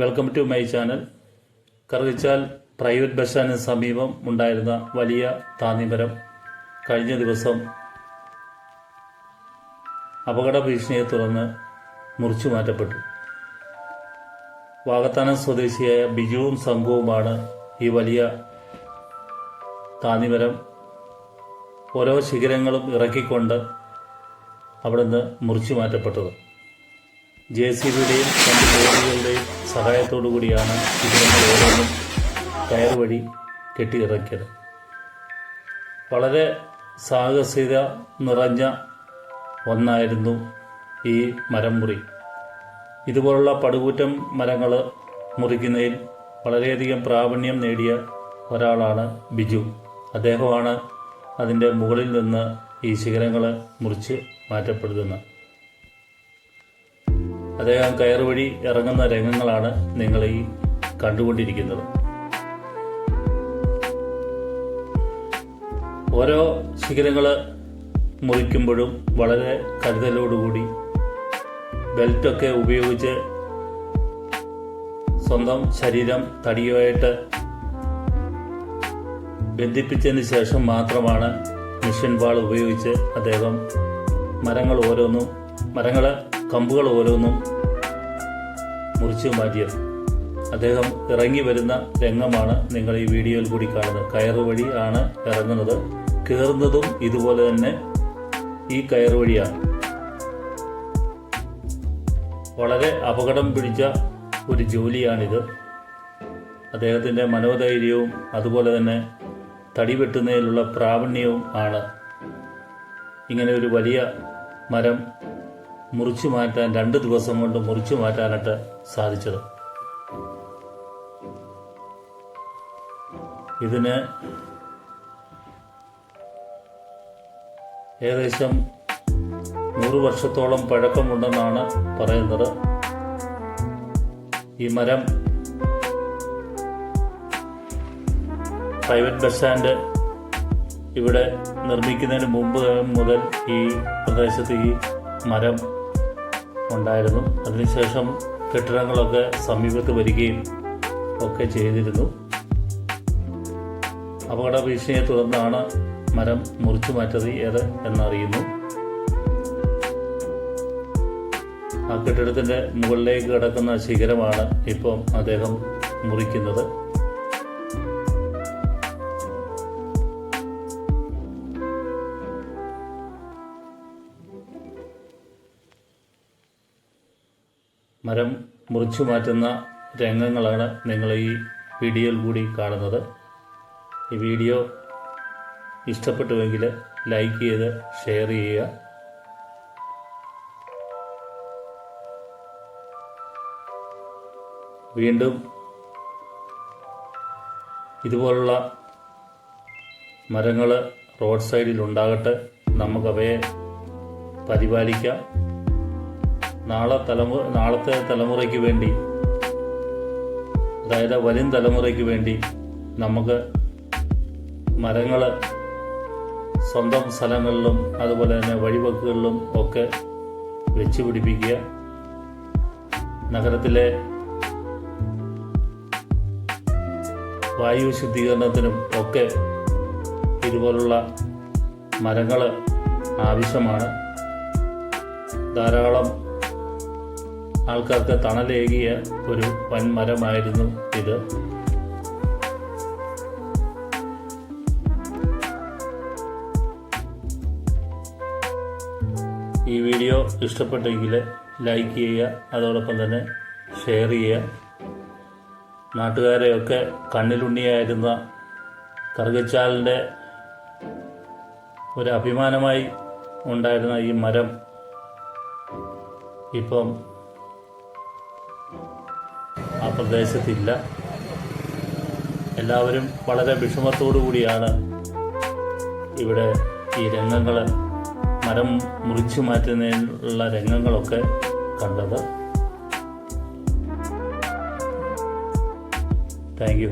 Welcome to my channel Karukachal private bus സ്റ്റാൻഡിന് സമീപം ഉണ്ടായിരുന്ന വലിയ താന്നിമരം കഴിഞ്ഞ ദിവസം അപകട ഭീഷണിയെ തുടർന്ന് മുറിച്ചു മാറ്റപ്പെട്ടു. വാകത്താനം സ്വദേശിയായ ബിജുവും സംഘവുമാണ് ഈ വലിയ താന്നിമരം ഓരോ ശിഖരങ്ങളും ഇറക്കിക്കൊണ്ട് അവിടുന്ന് മുറിച്ചു മാറ്റപ്പെട്ടത്. ജെ സി ബിയുടെയും രണ്ട് ബോർഡുകളുടെയും സഹായത്തോടു കൂടിയാണ് ഇതിനങ്ങൾ ഓരോന്നും കയർ വഴി കെട്ടിയിറക്കിയത്. വളരെ സാഹസിക നിറഞ്ഞ ഒന്നായിരുന്നു ഈ മരം മുറി ഇതുപോലുള്ള പടുകൂറ്റം മരങ്ങൾ മുറിക്കുന്നതിൽ വളരെയധികം പ്രാവീണ്യം നേടിയ ഒരാളാണ് ബിജു. അദ്ദേഹമാണ് അതിന്റെ മുകളിൽ നിന്ന് ഈ ശിഖരങ്ങൾ മുറിച്ച് മാറ്റപ്പെടുന്നത് അദ്ദേഹം കയർ വഴി ഇറങ്ങുന്ന രംഗങ്ങളാണ് നിങ്ങൾ ഈ കണ്ടുകൊണ്ടിരിക്കുന്നത്. ഓരോ ശിഖരങ്ങൾ മുറിക്കുമ്പോഴും വളരെ കരുതലോടുകൂടി ബെൽറ്റൊക്കെ ഉപയോഗിച്ച് സ്വന്തം ശരീരം തടിയുമായിട്ട് ബന്ധിപ്പിച്ചതിന് ശേഷം മാത്രമാണ് മിഷൻ വാൾ ഉപയോഗിച്ച് അദ്ദേഹം മരങ്ങൾ ഓരോന്നും മരങ്ങൾ കമ്പുകൾ ഓരോന്നും മുറിച്ചു മാറ്റിയത്. അദ്ദേഹം ഇറങ്ങി വരുന്ന രംഗമാണ് നിങ്ങൾ ഈ വീഡിയോയിൽ കൂടി കാണുന്നത്. കയറ് വഴി ആണ് ഇറങ്ങുന്നത്. കയറുന്നതും ഇതുപോലെ തന്നെ ഈ കയറ് വഴിയാണ്. വളരെ അപകടം പിടിച്ച ഒരു ജോലിയാണിത്. അദ്ദേഹത്തിന്റെ മനോധൈര്യവും അതുപോലെ തന്നെ തടി വെട്ടുന്നതിലുള്ള പ്രാവീണ്യവും ആണ്. ഇങ്ങനെ ഒരു വലിയ മരം മുറിച്ചു മാറ്റാൻ രണ്ട് ദിവസം കൊണ്ട് മുറിച്ചു മാറ്റാനായിട്ട് സാധിച്ചത്. ഇതിന് ഏകദേശം നൂറ് വർഷത്തോളം പഴക്കമുണ്ടെന്നാണ് പറയുന്നത്. ഈ മരം പ്രൈവറ്റ് ബസ് സ്റ്റാൻഡ് ഇവിടെ നിർമ്മിക്കുന്നതിന് മുമ്പ് മുതൽ ഈ പ്രദേശത്ത് ഈ മരം ഉണ്ടായിരുന്നു. അതിനുശേഷം കെട്ടിടങ്ങളൊക്കെ സമീപത്ത് വരികയും ഒക്കെ ചെയ്തിരുന്നു. അപകട ഭീഷണിയെ തുടർന്നാണ് മരം മുറിച്ചു മാറ്റത് ഏത് എന്നറിയുന്നു. ആ കെട്ടിടത്തിന്റെ മുകളിലേക്ക് കിടക്കുന്ന ശിഖരമാണ് ഇപ്പം അദ്ദേഹം മുറിക്കുന്നത്. മരം മുറിച്ചു മാറ്റുന്ന രംഗങ്ങളാണ് നിങ്ങൾ ഈ വീഡിയോയിൽ കൂടി കാണുന്നത്. ഈ വീഡിയോ ഇഷ്ടപ്പെട്ടുവെങ്കിൽ ലൈക്ക് ചെയ്ത് ഷെയർ ചെയ്യുക. വീണ്ടും ഇതുപോലുള്ള മരങ്ങൾ റോഡ് സൈഡിൽ ഉണ്ടാകട്ടെ. നമുക്കവയെ പരിപാലിക്കാം. നാളെ തലമുറ നാളത്തെ തലമുറയ്ക്ക് വേണ്ടി അതായത് വരും തലമുറയ്ക്ക് വേണ്ടി നമുക്ക് മരങ്ങൾ സ്വന്തം സ്ഥലങ്ങളിലും അതുപോലെ തന്നെ വഴിവക്കുകളിലും ഒക്കെ വെച്ച് പിടിപ്പിക്കുക. നഗരത്തിലെ വായു ശുദ്ധീകരണത്തിനും ഒക്കെ ഇതുപോലുള്ള മരങ്ങൾ ആവശ്യമാണ്. ധാരാളം ആൾക്കാർക്ക് തണലേകിയ ഒരു വൻമരമായിരുന്നു ഇത്. ഈ വീഡിയോ ഇഷ്ടപ്പെട്ടെങ്കിൽ ലൈക്ക് ചെയ്യുക അതോടൊപ്പം തന്നെ ഷെയർ ചെയ്യുക. നാട്ടുകാരെയൊക്കെ കണ്ണിലുണ്ണിയായിരുന്ന കറുകച്ചാലിന്റെ ഒരു അഭിമാനമായി ഉണ്ടായിരുന്ന ഈ മരം ഇപ്പം ആ പ്രദേശത്തില്ല. എല്ലാവരും വളരെ വിഷമത്തോടു കൂടിയാണ് ഇവിടെ ഈ രംഗങ്ങൾ മരം മുറിച്ചു മാറ്റുന്നതിനുള്ള രംഗങ്ങളൊക്കെ കണ്ടത്. Thank you